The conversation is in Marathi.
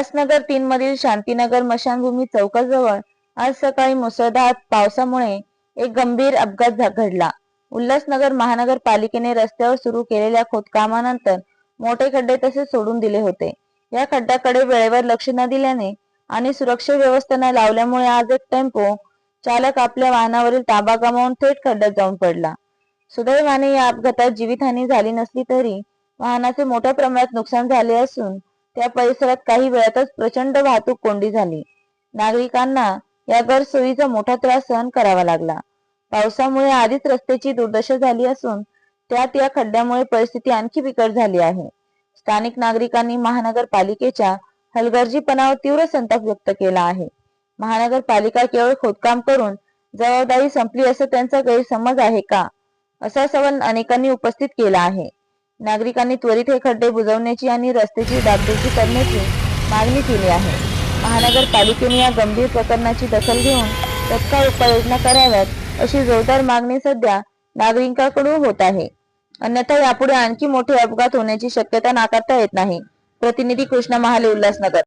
उल्हासनगर तीन मधील शांतीनगर मशानभूमी चौकाजवळ आज सकाळी मुसळधार पावसामुळे एक गंभीर अपघात घडला. उल्हासनगर महानगरपालिकेने रस्त्यावर सुरू केलेल्या खोदकामानंतर मोठे खड्डे तसे सोडून दिले होते. या खड्ड्याकडे वेळेवर लक्ष न दिल्याने आणि सुरक्षा व्यवस्था न लावल्यामुळे आज एक टेम्पो चालक आपल्या वाहनावरील ताबा गमावून थेट खड्ड्यात जाऊन पडला. सुदैवाने या अपघातात जीवितहानी झाली नसली तरी वाहनाचे मोठ्या प्रमाणात नुकसान झाले असून त्या परिसरात काही वेळातच प्रचंड वाहतूक कोंडी झाली. नागरिकांना या गैरसोयीचा मोठा त्रास सहन करावा लागला. पावसामुळे आधीच रस्त्याची दुर्दशा झाली असून त्यात या खड्ड्यामुळे परिस्थिती आणखी बिकट झाली आहे. स्थानिक नागरिकांनी महानगरपालिकेच्या हलगर्जीपणावर तीव्र संताप व्यक्त केला आहे. महानगरपालिका केवळ खोदकाम करून जबाबदारी संपली असं त्यांचा गैरसमज आहे का? असा सवाल अनेकांनी उपस्थित केला आहे. नागरिकांनी त्वरित हे खड्डे बुजवण्याची आणि रस्त्याची डागडुजी करण्याची मागणी केली आहे. महानगरपालिकेने या गंभीर प्रकरणाची दखल घेऊन तत्काळ उपाययोजना कराव्यात अशी जोरदार मागणी सध्या नागरिकांकडून होत आहे. अन्यथा यापुढे आणखी मोठे अपघात होण्याची शक्यता नाकारता येत नाही. प्रतिनिधी कृष्ण महाले उल्हासनगर.